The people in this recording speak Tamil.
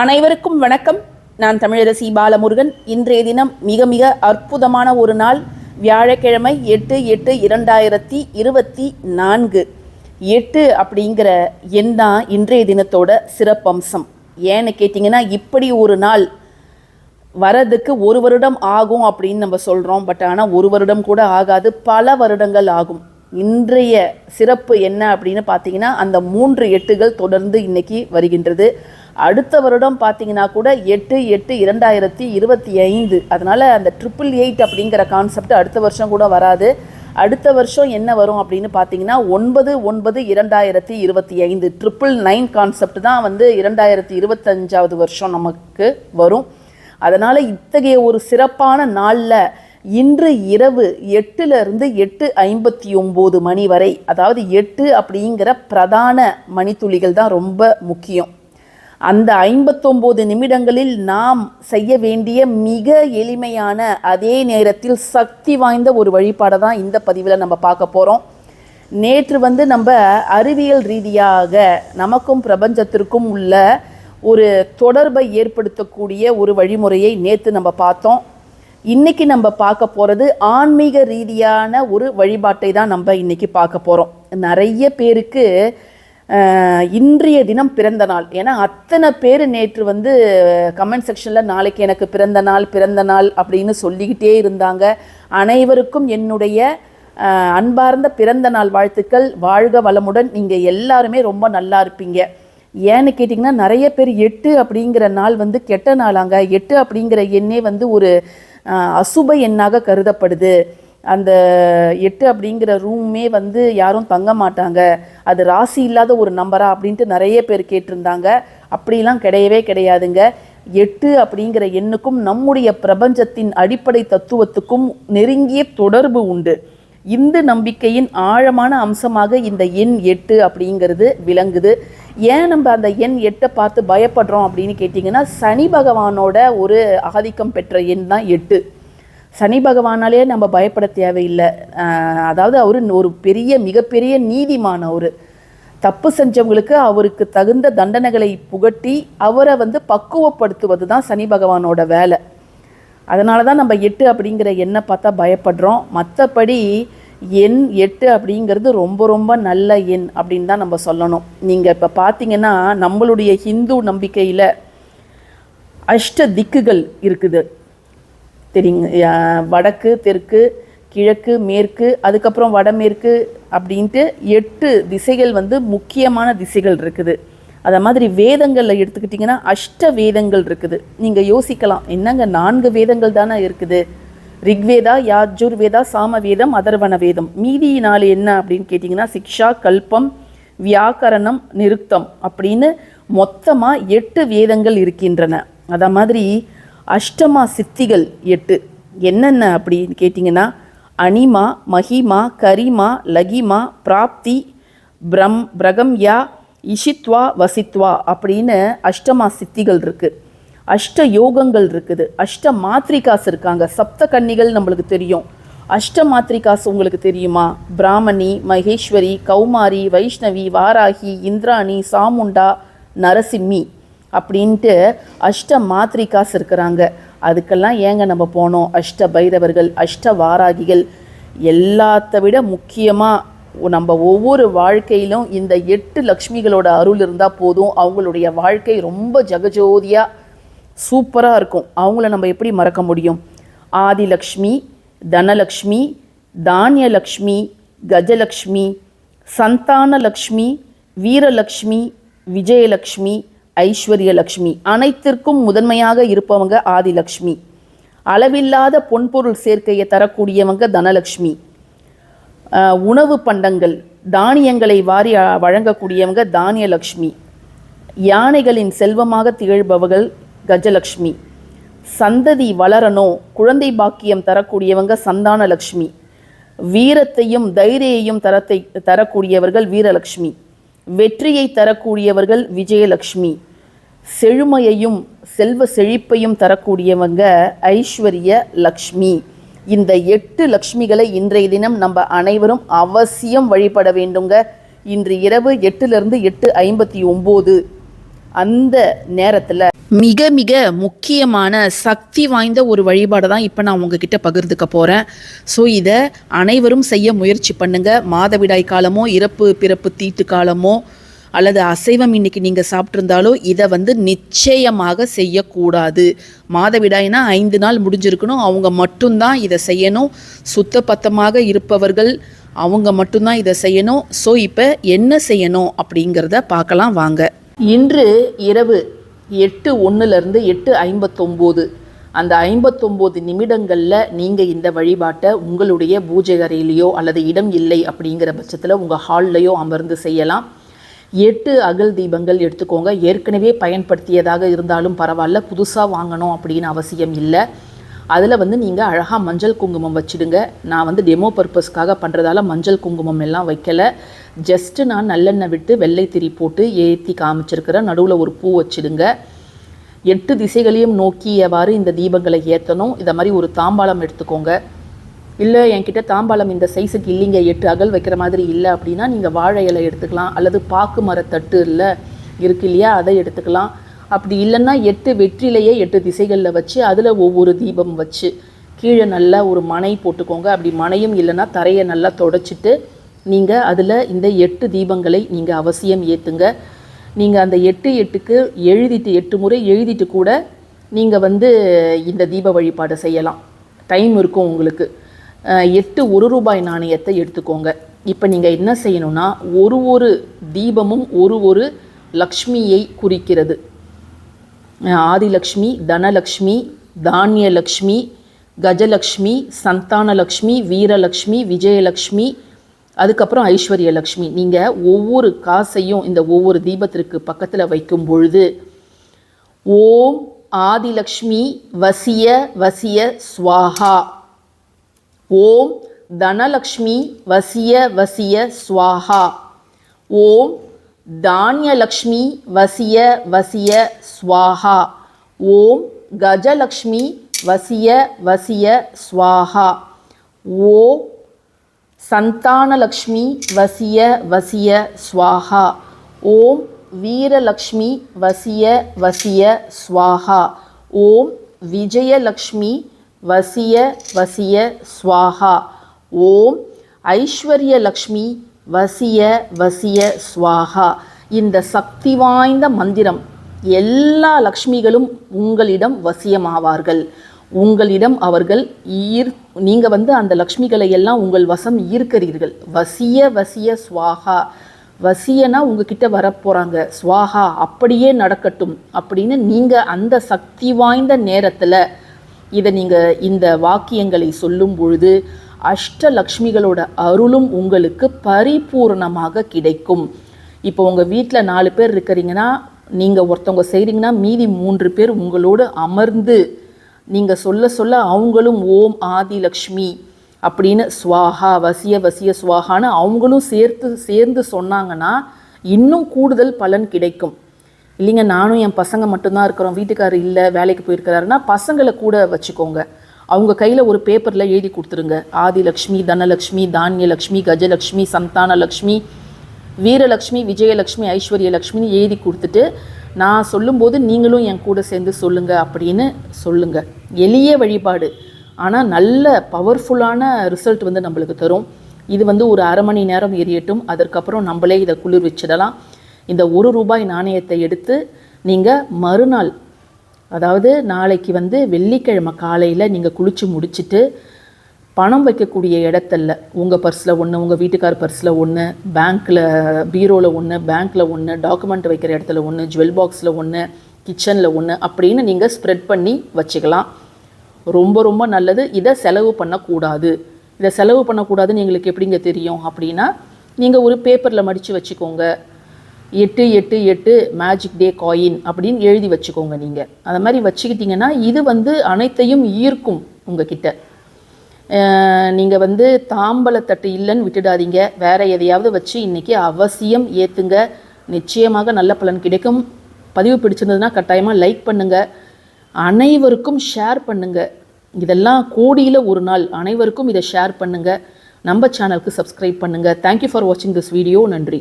அனைவருக்கும் வணக்கம். நான் தமிழரசி பாலமுருகன். இன்றைய தினம் மிக மிக அற்புதமான ஒரு நாள். வியாழக்கிழமை எட்டு எட்டு இரண்டாயிரத்தி இருபத்தி நான்கு. எட்டு அப்படிங்கிற எண் தான் இன்றைய தினத்தோட சிறப்பம்சம். ஏன்னு கேட்டிங்கன்னா இப்படி ஒரு நாள் வரதுக்கு ஒரு வருடம் ஆகும் அப்படின்னு நம்ம சொல்கிறோம் பட் ஆனால் ஒரு வருடம் கூட ஆகாது. பல வருடங்கள் ஆகும். இன்றைய சிறப்பு என்ன அப்படின்னு பார்த்தீங்கன்னா அந்த மூன்று எட்டுகள் தொடர்ந்து இன்னைக்கு வருகின்றது. அடுத்த வருடம் பார்த்தீங்கன்னா கூட எட்டு எட்டு இரண்டாயிரத்தி இருபத்தி ஐந்து. அதனால் அந்த ட்ரிபிள் எயிட் அப்படிங்கிற கான்செப்ட் அடுத்த வருஷம் கூட வராது. அடுத்த வருஷம் என்ன வரும் அப்படின்னு பார்த்தீங்கன்னா ஒன்பது ஒன்பது இரண்டாயிரத்தி இருபத்தி ஐந்து. ட்ரிபிள் நைன் கான்செப்ட் தான் வந்து இரண்டாயிரத்தி இருபத்தஞ்சாவது வருஷம் நமக்கு வரும். அதனால் இத்தகைய ஒரு சிறப்பான நாளில் இன்று இரவு எட்டுலேருந்து எட்டு ஐம்பத்தி ஒம்பது மணி வரை அதாவது எட்டு அப்படிங்கிற பிரதான மணித்துளிகள் தான் ரொம்ப முக்கியம். அந்த ஐம்பத்தொம்போது நிமிடங்களில் நாம் செய்ய வேண்டிய மிக எளிமையான அதே நேரத்தில் சக்தி வாய்ந்த ஒரு வழிபாடை தான் இந்த பதிவில் நம்ம பார்க்க போகிறோம் நேற்று வந்து நம்ம அறிவியல் ரீதியாக நமக்கும் பிரபஞ்சத்திற்கும் உள்ள ஒரு தொடர்பை ஏற்படுத்தக்கூடிய ஒரு வழிமுறையை நேற்று நம்ம பார்த்தோம். இன்னைக்கு நம்ம பார்க்க போகிறது ஆன்மீக ரீதியான ஒரு வழிபாட்டை தான் நம்ம இன்னைக்கு பார்க்க போகிறோம் நிறைய பேருக்கு இன்றைய தினம் பிறந்த நாள். ஏன்னா அத்தனை பேர் நேற்று வந்து கமெண்ட் செக்ஷனில் நாளைக்கு எனக்கு பிறந்த நாள் பிறந்த நாள் அப்படின்னு சொல்லிக்கிட்டே இருந்தாங்க. அனைவருக்கும் என்னுடைய அன்பார்ந்த பிறந்த நாள் வாழ்த்துக்கள். வாழ்க வளமுடன். நீங்கள் எல்லாருமே ரொம்ப நல்லா இருப்பீங்க. ஏன்னு கேட்டிங்கன்னா நிறைய பேர் எட்டு அப்படிங்கிற நாள் வந்து கெட்ட நாளாங்க. எட்டு அப்படிங்கிற எண்ணே வந்து ஒரு அசுப எண்ணாக கருதப்படுது. அந்த எட்டு அப்படிங்கிற ரூமே வந்து யாரும் தங்க மாட்டாங்க. அது ராசி இல்லாத ஒரு நம்பரா அப்படின்ட்டு நிறைய பேர் கேட்டிருந்தாங்க. அப்படிலாம் கிடையவே கிடையாதுங்க. எட்டு அப்படிங்கிற எண்ணுக்கும் நம்முடைய பிரபஞ்சத்தின் அடிப்படை தத்துவத்துக்கும் நெருங்கிய தொடர்பு உண்டு. இந்து நம்பிக்கையின் ஆழமான அம்சமாக இந்த எண் எட்டு அப்படிங்கிறது விளங்குது. ஏன் நம்ம அந்த எண் எட்டை பார்த்து பயப்படுறோம் அப்படின்னு கேட்டிங்கன்னா சனி பகவானோட ஒரு ஆதிக்கம் பெற்ற எண் தான் எட்டு. சனி பகவானாலே நம்ம பயப்பட தேவையில்லை. அதாவது அவர் ஒரு பெரிய மிகப்பெரிய நீதிமான் அவர். தப்பு செஞ்சவங்களுக்கு அவருக்கு தகுந்த தண்டனைகளை புகட்டி அவரை வந்து பக்குவப்படுத்துவது தான் சனி பகவானோட வேலை. அதனால தான் நம்ம எட்டு அப்படிங்கிற எண்ணை பார்த்தா பயப்படுறோம். மற்றபடி எண் எட்டு அப்படிங்கிறது ரொம்ப ரொம்ப நல்ல எண் அப்படின்னு தான் நம்ம சொல்லணும். நீங்கள் இப்போ பார்த்தீங்கன்னா நம்மளுடைய ஹிந்து நம்பிக்கையில் அஷ்ட திக்குகள் இருக்குது. தெரியுங்க வடக்கு தெற்கு கிழக்கு மேற்கு அதுக்கப்புறம் வடமேற்கு அப்படின்ட்டு எட்டு திசைகள் வந்து முக்கியமான திசைகள் இருக்குது. அதை மாதிரி வேதங்களில் எடுத்துக்கிட்டிங்கன்னா அஷ்ட வேதங்கள் இருக்குது. நீங்கள் யோசிக்கலாம் என்னங்க நான்கு வேதங்கள் தானே இருக்குது? ரிக்வேதா யாஜூர் வேதா சாம வேதம். அதர்வண வேதம் மீதி நாள் என்ன அப்படின்னு கேட்டிங்கன்னா சிக்ஷா கல்பம் வியாக்கரணம் நிருக்தம் அப்படின்னு மொத்தமாக எட்டு வேதங்கள் இருக்கின்றன. அதை மாதிரி அஷ்டமா சித்திகள் எட்டு. என்னென்ன அப்படின்னு கேட்டிங்கன்னா அனிமா மகிமா கரிமா லகிமா பிராப்தி பிரம் பிரகம்யா இஷித்வா வசித்வா அப்படின்னு அஷ்டமா சித்திகள் இருக்குது அஷ்ட யோகங்கள் இருக்குது. அஷ்ட மாத்ரிகாஸ் இருக்காங்க. சப்த கன்னிகள் நம்மளுக்கு தெரியும். அஷ்ட மாத்ரிகாஸ் உங்களுக்கு தெரியுமா? பிராமணி மகேஸ்வரி கௌமாரி வைஷ்ணவி வாராகி இந்திராணி சாமுண்டா நரசிம்மி. அப்படின்ட்டு அஷ்ட மாத்ரிகாஸ் இருக்கிறாங்க. அதுக்கெல்லாம் ஏங்க நம்ம போனோம்? அஷ்ட பைரவர்கள் அஷ்ட வாராகிகள். எல்லாத்த விட முக்கியமாக நம்ம ஒவ்வொரு வாழ்க்கையிலும் இந்த எட்டு லக்ஷ்மிகளோட அருள் இருந்தால் போதும். அவங்களுடைய வாழ்க்கை ரொம்ப ஜெகஜோதியாக சூப்பராக இருக்கும். அவங்கள நம்ம எப்படி மறக்க முடியும்? ஆதிலக்ஷ்மி தனலக்ஷ்மி தானியலக்ஷ்மி கஜலக்ஷ்மி சந்தானலக்ஷ்மி வீரலக்ஷ்மி விஜயலக்ஷ்மி ஐஸ்வர்யலக்ஷ்மி. அனைத்திற்கும் முதன்மையாக இருப்பவங்க ஆதிலக்ஷ்மி. அளவில்லாத பொன்பொருள் சேர்க்கையை தரக்கூடியவங்க தனலக்ஷ்மி. உணவு பண்டங்கள் தானியங்களை வாரி வழங்கக்கூடியவங்க தானியலக்ஷ்மி. யானைகளின் செல்வமாக திகழ்பவர்கள் கஜலக்ஷ்மி. சந்ததி வளரணும் குழந்தை பாக்கியம் தரக்கூடியவங்க சந்தானலக்ஷ்மி. வீரத்தையும் தைரியையும் தரத்தை தரக்கூடியவர்கள் வீரலக்ஷ்மி. வெற்றியை தரக்கூடியவர்கள் விஜயலக்ஷ்மி. செழுமையையும் செல்வ செழிப்பையும் தரக்கூடியவங்க ஐஸ்வர்ய லக்ஷ்மி. இந்த எட்டு லக்ஷ்மிகளை இன்றைய தினம் நம்ம அனைவரும் அவசியம் வழிபட வேண்டுங்க. இன்று இரவு எட்டுலேருந்து எட்டு ஐம்பத்தி ஒம்பது அந்த நேரத்தில் மிக மிக முக்கியமான சக்தி வாய்ந்த ஒரு வழிபாடை தான் இப்போ நான் உங்ககிட்ட பகிர்ந்துக்க போகிறேன் ஸோ இதை அனைவரும் செய்ய முயற்சி பண்ணுங்க. மாதவிடாய் காலமோ இறப்பு பிறப்பு தீட்டு காலமோ அல்லது அசைவம் இன்னைக்கு நீங்கள் சாப்பிட்ருந்தாலோ இதை வந்து நிச்சயமாக செய்யக்கூடாது. மாதவிடாய்னா ஐந்து நாள் முடிஞ்சிருக்கணும். அவங்க மட்டும்தான் இதை செய்யணும். சுத்த பத்தமாக இருப்பவர்கள் அவங்க மட்டும்தான் இதை செய்யணும். ஸோ இப்போ என்ன செய்யணும் அப்படிங்கிறத பார்க்கலாம் வாங்க. இன்று இரவு எட்டு ஒன்றுலேருந்து எட்டு ஐம்பத்தொம்போது. அந்த ஐம்பத்தொம்போது நிமிடங்களில் நீங்கள் இந்த வழிபாட்டை உங்களுடைய பூஜை அறையிலையோ அல்லது இடம் இல்லை அப்படிங்கிற பட்சத்தில் உங்கள் ஹால்லையோ அமர்ந்து செய்யலாம். எட்டு அகல் தீபங்கள் எடுத்துக்கோங்க. ஏற்கனவே பயன்படுத்தியதாக இருந்தாலும் பரவாயில்ல. புதுசாக வாங்கணும் அப்படின்னு அவசியம் இல்லை. அதில் வந்து நீங்கள் அழகாக மஞ்சள் குங்குமம் வச்சுடுங்க. நான் வந்து டெமோ பர்பஸ்க்காக பண்ணுறதால மஞ்சள் குங்குமம் எல்லாம் வைக்கலை. ஜஸ்ட்டு நான் நல்லெண்ணெய் விட்டு வெள்ளை திரி போட்டு ஏற்றி காமிச்சிருக்கிறேன் நடுவில் ஒரு பூ வச்சுடுங்க. எட்டு திசைகளையும் நோக்கியவாறு இந்த தீபங்களை ஏற்றணும் இதை மாதிரி ஒரு தாம்பாளம் எடுத்துக்கோங்க. இல்லை என்கிட்ட தாம்பாளம் இந்த சைஸுக்கு இல்லைங்க. எட்டு அகல் வைக்கிற மாதிரி இல்லை அப்படின்னா நீங்கள் வாழை இலை எடுத்துக்கலாம். அல்லது பாக்கு மரத்தட்டு இல்லை இருக்கு இல்லையா? அதை எடுத்துக்கலாம். அப்படி இல்லைன்னா எட்டு வெற்றிலையே எட்டு திசைகளில் வச்சு அதில் ஒவ்வொரு தீபம் வச்சு கீழே நல்லா ஒரு மனை போட்டுக்கோங்க. அப்படி மனையும் இல்லைன்னா தரையை நல்லா தொடச்சிட்டு நீங்கள் அதில் இந்த எட்டு தீபங்களை நீங்கள் அவசியம் ஏற்றுங்க நீங்கள் அந்த எட்டு எட்டுக்கு எழுதிட்டு எட்டு முறை எழுதிட்டு கூட நீங்கள் வந்து இந்த தீப வழிபாடு செய்யலாம். டைம் இருக்கும் உங்களுக்கு. எட்டு ஒரு ரூபாய் நாணயத்தை எடுத்துக்கோங்க. இப்போ நீங்கள் என்ன செய்யணும்னா ஒரு ஒரு தீபமும் ஒரு ஒரு லக்ஷ்மியை குறிக்கிறது. ஆதிலக்ஷ்மி தனலக்ஷ்மி தானியலக்ஷ்மி கஜலக்ஷ்மி சந்தானலக்ஷ்மி வீரலக்ஷ்மி விஜயலக்ஷ்மி அதுக்கப்புறம் ஐஸ்வர்யலக்ஷ்மி. நீங்கள் ஒவ்வொரு காசையும் இந்த ஒவ்வொரு தீபத்திற்கு பக்கத்தில் வைக்கும் பொழுது ஓம் ஆதிலக்ஷ்மி வசிய வசிய ஸ்வாஹா ஓம் தனலக்ஷ்மி வசிய வசிய ஸ்வாஹா ஓம் தானியலக்ஷ்மி வசிய வசிய ஸ்வாஹா. ஓம் கஜலக்ஷ்மி வசிய வசிய ஸ்வாஹா. ஓம் சந்தானலக்ஷ்மி வசிய வசிய ஸ்வாஹா. ஓம் வீரலக்ஷ்மி வசிய வசிய ஸ்வாஹா. ஓம் விஜயலக்ஷ்மி வசிய வசிய ஸ்வாஹா. ஓம் ஐஸ்வர்யலக்ஷ்மி வசிய வசிய ஸ்வாஹா. இந்த சக்தி வாய்ந்த மந்திரம் எல்லா லக்ஷ்மிகளும் உங்களிடம் வசியமாவார்கள். உங்களிடம் அவர்கள் ஈர் நீங்கள் வந்து அந்த லக்ஷ்மிகளை எல்லாம் உங்கள் வசம் ஈர்க்கிறீர்கள். வசிய வசிய சுவாகா. வசியனா உங்ககிட்ட வரப்போகிறாங்க சுவாகா அப்படியே நடக்கட்டும் அப்படின்னு நீங்கள் அந்த சக்தி வாய்ந்த நேரத்தில் இதை நீங்கள் இந்த வாக்கியங்களை சொல்லும் பொழுது அஷ்டலக்ஷ்மிகளோட அருளும் உங்களுக்கு பரிபூர்ணமாக கிடைக்கும். இப்போ உங்கள் வீட்டில் நாலு பேர் இருக்கிறீங்கன்னா நீங்கள் ஒருத்தவங்க செய்கிறீங்கன்னா மீதி மூன்று பேர் உங்களோடு அமர்ந்து நீங்கள் சொல்ல சொல்ல அவங்களும் ஓம் ஆதிலக்ஷ்மி அப்படின்னு ஸ்வாஹா வசிய வசிய ஸ்வாஹான்னு அவங்களும் சேர்த்து சேர்ந்து சொன்னாங்கன்னா இன்னும் கூடுதல் பலன் கிடைக்கும். இல்லைங்க நானும் என் பசங்க மட்டும்தான் இருக்கிறோம். வீட்டுக்காரர் இல்லை வேலைக்கு போயிருக்கிறாருன்னா பசங்களை கூட வச்சுக்கோங்க. அவங்க கையில் ஒரு பேப்பரில் எழுதி கொடுத்துருங்க. ஆதிலக்ஷ்மி தனலக்ஷ்மி தானியலக்ஷ்மி கஜலக்ஷ்மி சந்தானலக்ஷ்மி வீரலக்ஷ்மி விஜயலக்ஷ்மி ஐஸ்வர்யலக்ஷ்மின்னு எழுதி கொடுத்துட்டு நான் சொல்லும்போது நீங்களும் என் கூட சேர்ந்து சொல்லுங்கள் அப்படின்னு சொல்லுங்கள் எளிய வழிபாடு. ஆனால் நல்ல பவர்ஃபுல்லான ரிசல்ட் வந்து நம்மளுக்கு தரும். இது வந்து ஒரு அரை மணி நேரம் எரியட்டும். அதற்கப்புறம் நம்மளே இதை குளிர் வச்சிடலாம் இந்த ஒரு ரூபாய் நாணயத்தை எடுத்து நீங்கள் மறுநாள் அதாவது நாளைக்கு வந்து வெள்ளிக்கிழமை காலையில் நீங்கள் குளித்து முடிச்சுட்டு பணம் வைக்கக்கூடிய இடத்துல உங்கள் பர்ஸில் ஒன்று உங்கள் வீட்டுக்கார் பர்ஸில் ஒன்று பேங்க்கில் பீரோவில் ஒன்று பேங்க்கில் ஒன்று டாக்குமெண்ட் வைக்கிற இடத்துல ஒன்று ஜுவல் பாக்ஸில் ஒன்று கிச்சனில் ஒன்று அப்படின்னு நீங்கள் ஸ்ப்ரெட் பண்ணி வச்சுக்கலாம். ரொம்ப ரொம்ப நல்லது. இதை செலவு பண்ணக்கூடாது. இதை செலவு பண்ணக்கூடாதுன்னு எங்களுக்கு எப்படிங்க தெரியும் அப்படின்னா நீங்கள் ஒரு பேப்பரில் மடித்து வச்சுக்கோங்க. எட்டு எட்டு எட்டு மேஜிக் டே காயின் அப்படின்னு எழுதி வச்சுக்கோங்க நீங்கள் அந்த மாதிரி வச்சுக்கிட்டிங்கன்னா இது வந்து அனைத்தையும் ஈர்க்கும் உங்ககிட்ட. நீங்கள் வந்து தாம்பலத்தட்டு இல்லைன்னு விட்டுடாதீங்க. வேறு எதையாவது வச்சு இன்றைக்கி அவசியம் ஏற்றுங்க நிச்சயமாக நல்ல பலன் கிடைக்கும். பதிவு பிடிச்சிருந்ததுன்னா கட்டாயமாக லைக் பண்ணுங்கள் அனைவருக்கும் ஷேர் பண்ணுங்கள் இதெல்லாம் கோடியில் ஒரு நாள். அனைவருக்கும் இதை ஷேர் பண்ணுங்கள் நம்ம சேனலுக்கு சப்ஸ்கிரைப் பண்ணுங்கள் தேங்க்யூ ஃபார் வாட்சிங் திஸ் வீடியோ நன்றி.